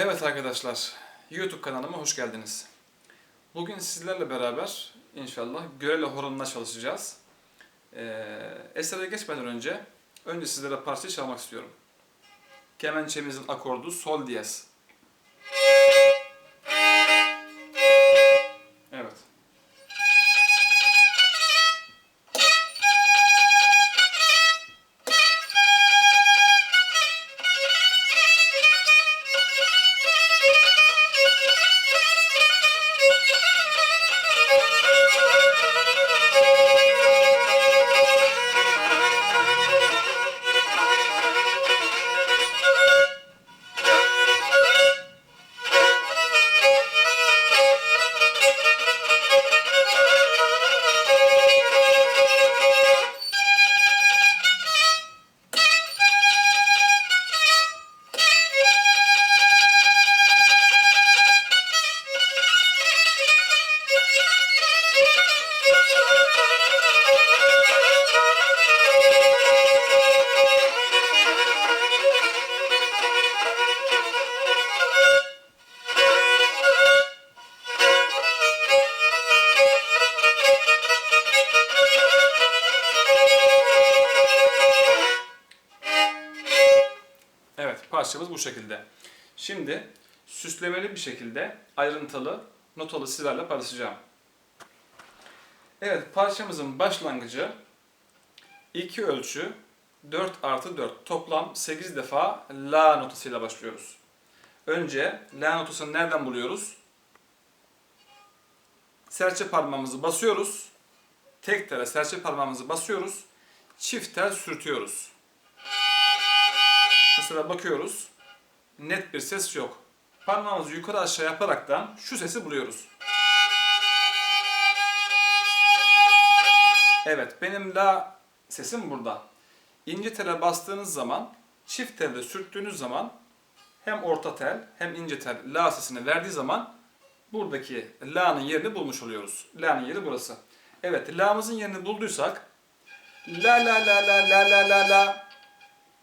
Evet arkadaşlar, YouTube kanalıma hoş geldiniz. Bugün sizlerle beraber inşallah Görele horonuna çalışacağız. Ee, esere geçmeden önce, önce sizlere parçayı çalmak istiyorum. Kemençemizin akordu Sol diyez. Parçamız bu şekilde. Şimdi süslemeli bir şekilde ayrıntılı, notalı sizlerle paylaşacağım. Evet, parçamızın başlangıcı 2 ölçü 4 artı 4 toplam 8 defa La notasıyla başlıyoruz. Önce La notasını nereden buluyoruz? Serçe parmağımızı basıyoruz. Tek tele serçe parmağımızı basıyoruz. Çift tel sürtüyoruz. Mesela bakıyoruz. Net bir ses yok. Parmağımızı yukarı aşağı yaparaktan şu sesi buluyoruz. Evet, benim la sesim burada. İnce tele bastığınız zaman, çift telde sürttüğünüz zaman hem orta tel hem ince tel la sesini verdiği zaman buradaki la'nın yerini bulmuş oluyoruz. La'nın yeri burası. Evet, la'mızın yerini bulduysak la la la la la la la la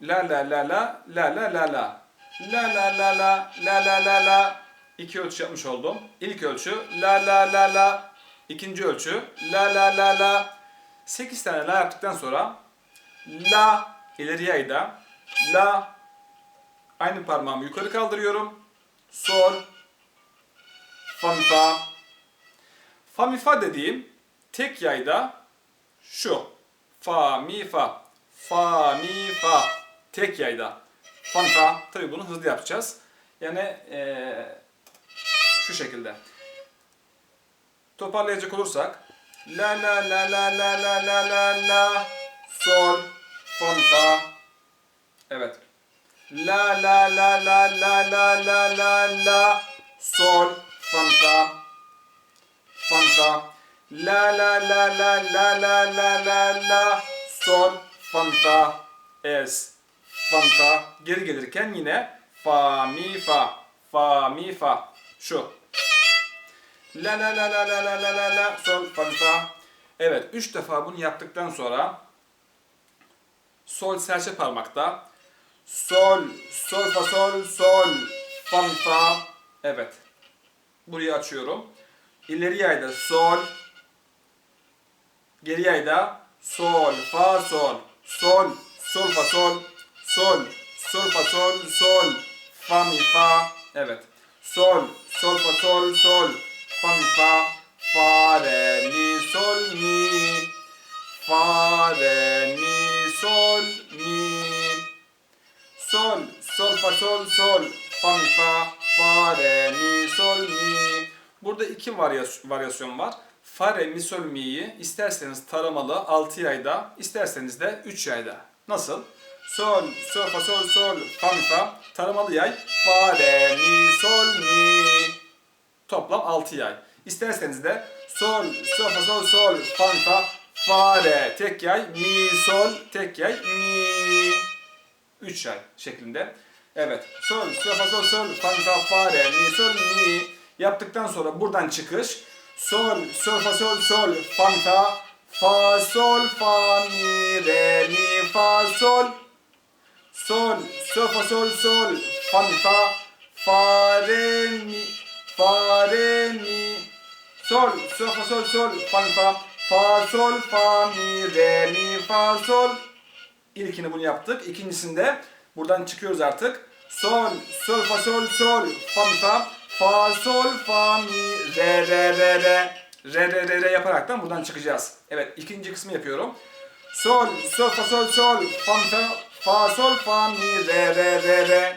La la la la la la la la. La la la la la la la la. İki ölçü yapmış oldum. İlk ölçü la la la la. İkinci ölçü la la la la. Sekiz tane la yaptıktan sonra la ileriye ayda la aynı parmağımı yukarı kaldırıyorum. Sol fa mi fa. Fa mi fa dediğim tek yayda şu. Fa mi fa. Fa mi fa. Tek yayda. Fa mi fa. Tabii bunu hızlı yapacağız. Yani eee, şu şekilde. Toparlayacak olursak la la la la la la la la la sol fa. Evet. La la la la la la la la la sol mi fa. La la la la la la la la la sol fa. Es fa. Geri gelirken yine fa mi fa. Fa mi fa. Şu. La la la la la la la la la sol fa mi fa. Evet, üç defa bunu yaptıktan sonra sol serçe parmakta sol sol fa sol sol fa mi fa. Evet. Burayı açıyorum. İleri yayda sol geri yayda sol fa sol sol sol fa sol sol. Sol fa sol sol. Fa mi fa. Evet. Sol. Sol fa sol sol. Fa mi fa. Fa re mi sol mi. Fa re mi sol mi. Sol. Sol fa sol sol. Fa mi fa. Fa re mi sol mi. Burada iki varyas- varyasyon var. Fa re mi sol mi'yi isterseniz taramalı 6 yayda isterseniz de 3 yayda. Nasıl sol sol fa sol sol fa mi fa taramalı yay fa re mi sol mi toplam 6 yay isterseniz de sol sol fa sol sol fa mi fa fa re tek yay mi sol tek yay mi 3 yay şeklinde. Evet. Sol, sol, fa, sol, sol, fa, mi, fa, fa, re, mi, sol, mi. Yaptıktan sonra buradan çıkış. Sol, sol, fa, sol, sol, fa, mi, fa, fa, sol, fa, mi, re, mi, fa, sol. Sol, sol, fa, sol, sol, fa, mi, fa, fa re mi fa re mi. Sol sol fa sol sol. Fa mi fa. Fa sol fa mi re mi fa sol. İlkini bunu yaptık. İkincisinde buradan çıkıyoruz artık. Sol, sol, fa, sol, sol, fa, mi, fa, fa, sol, fa, mi, re, re, re, re, re, re, re, re yaparaktan buradan çıkacağız. Evet, ikinci kısmı yapıyorum. Sol, sol, fa, sol, sol, fa, mi, fa, fa, sol, fa, mi, re, re, re, re,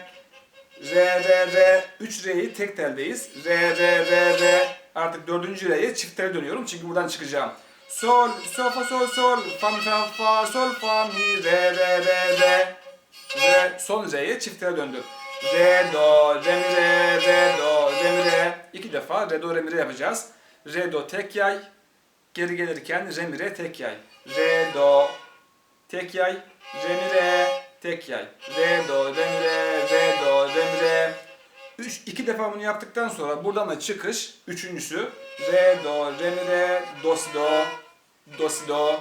re, re, re. Üç re'yi tek teldeyiz. Re, re, re, re. Artık dördüncü re'ye çift tele dönüyorum çünkü buradan çıkacağım. Sol, sol, fa, sol, sol, fa, mi, fa, fa, sol, fa, mi, re, re, re, re. Re, son re'ye çift tele döndüm. Re, do, re, mi, re, re, do, re, mi, re. İki defa re, do, re, mi, re yapacağız. Re, do, tek yay. Geri gelirken re, mi, re, tek yay. Re, do, tek yay. Re, mi, re, tek yay. Re, do, re, mi, re, re, do, re, mi, re. Üç, iki defa bunu yaptıktan sonra buradan da çıkış. Üçüncüsü. Re, do, re, mi, re, do, si, do. Do, si, do.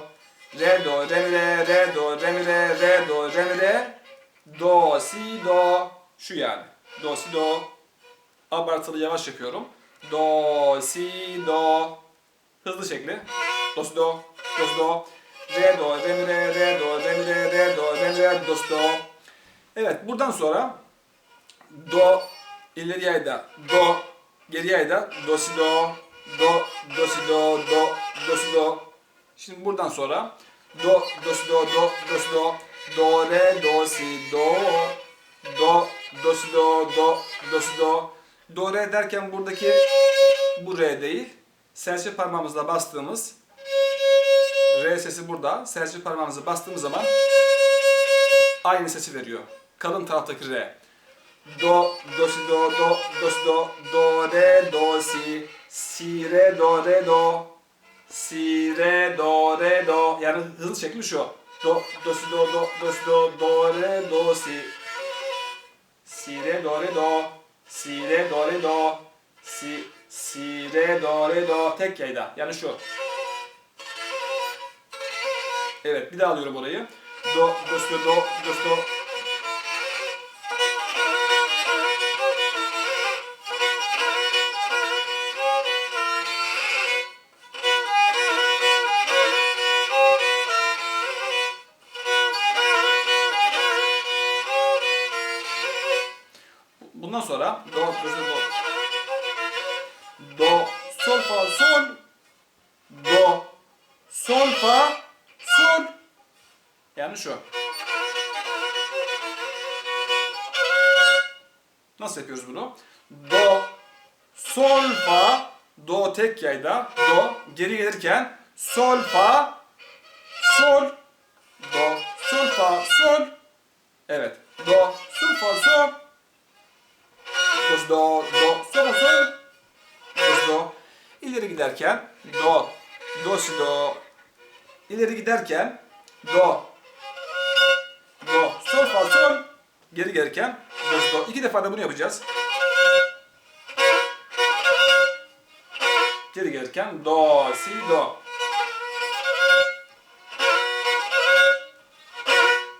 Re, do, re, mi, re, re, do, re, mi, re, re, do, re, mi, re. Do, si, do. Şu yani. Do, si, do. Abartılı yavaş yapıyorum. Do, si, do. Hızlı şekli. Do, si, do. Do, si, do. Re, do, re, mi, re, re, do, re, mi, re, re, do, re, mi, re, do, do. Evet buradan sonra do ileri yayda do geri yayda do si do do do si do do do si do şimdi buradan sonra do do si do do do si do do re do si do do do si do do do si do do re derken buradaki bu re değil serçe parmağımızla bastığımız re sesi burada serçe parmağımızla bastığımız zaman aynı sesi veriyor kalın taraftaki re do, do, si, do, do, do, si, do, do, re, do, si, si, re, do, re, do, si, re, do, re, do. Yani hızlı şekli şu. Do, do, si, do, do, do, si, do, do, re, do, si, si, re, do, re, do, si, re, do, re, do, si, si, re, do, re, do. Tek yayda. Yani şu. Evet, bir daha alıyorum orayı. Do, do, si, do, do, do, si, do, Bundan sonra do, do, do, do, sol, fa, sol, do, sol, fa. Yani şu. Nasıl yapıyoruz bunu? Do, sol, fa, do tek yayda, do, geri gelirken sol, fa, sol, do, sol, fa, sol. Evet. Do, sol, fa, sol. Do, do, do, sol, sol. Do, do. İleri giderken do, do, si, do. İleri giderken do, Geri gelirken do, si, do. İki defa da bunu yapacağız. Geri gelirken do, si, do.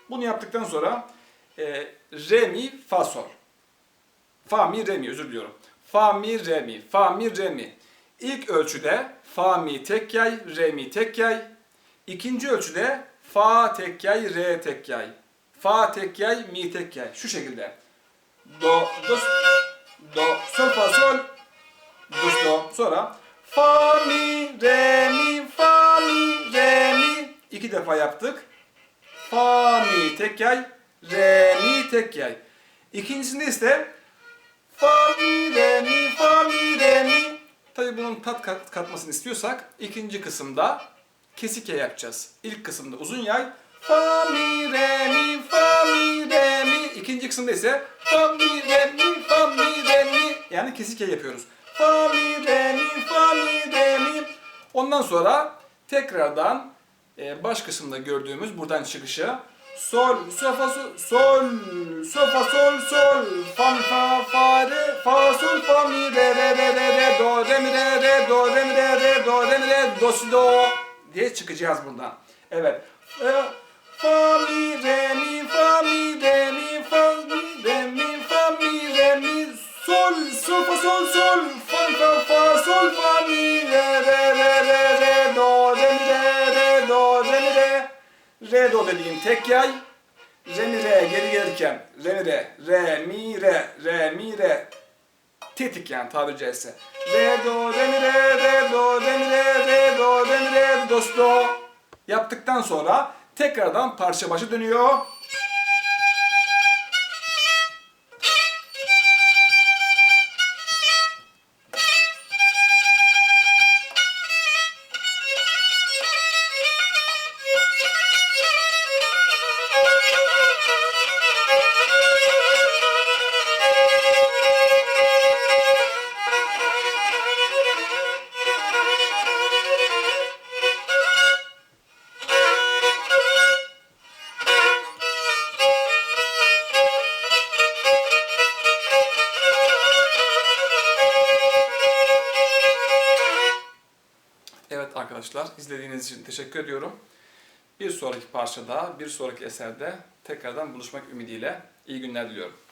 Bunu yaptıktan sonra e, re, mi, fa, sol. Fa, mi, re, mi özür diliyorum. Fa, mi, re, mi. Fa, mi, re, mi. İlk ölçüde fa, mi tek yay, re, mi tek yay. İkinci ölçüde fa tek yay, re tek yay. Fa tek yay, mi tek yay. Şu şekilde. Do, do, do, sol, fa, sol. Do, do. Sonra fa, mi, re, mi, fa, mi, re, mi. İki defa yaptık. Fa, mi tek yay, re, mi tek yay. İkincisinde ise fa, mi, re, mi, fa, mi, re, mi. Tabii bunun tat kat, katmasını istiyorsak ikinci kısımda kesik yay yapacağız. İlk kısımda uzun yay. Fa, mi, re, mi, fa, mi, re, mi. İkinci kısımda ise fa, mi, re, mi, fa, mi, re, mi. Yani kesik yay yapıyoruz. Fa, mi, re, mi, fa, mi, re, mi. Ondan sonra tekrardan e, baş kısımda gördüğümüz buradan çıkışı sol, sol, fa, sol, sol, sol, sol, fa, fa, fa, re, fa, sol, fa, mi, re, re, re, re, re, do, re, mi, re, re, do, re, mi, re, re, do, re, mi, re, do, si, do diye çıkacağız buradan. Evet. E, fa, mi, re, mi, fa, mi, re, mi, fa, mi, re, mi, fa, mi, re, mi, sol, sol, fa, sol, sol, fa, fa, fa, sol, fa, mi, re, re, re, re, re, do, re, mi, re, re, do, re, mi, re. Re, do dediğim tek yay. Re, mi, re geri gelirken, re, mi, re, re, mi, re, re, mi, re. Tetik yani tabiri caizse. Re, do, re, mi, re, re, do, re, mi, re, re, do, re, mi, re, do. Yaptıktan sonra tekrardan parça başı dönüyor. Arkadaşlar izlediğiniz için teşekkür ediyorum. Bir sonraki parçada, bir sonraki eserde tekrardan buluşmak ümidiyle iyi günler diliyorum.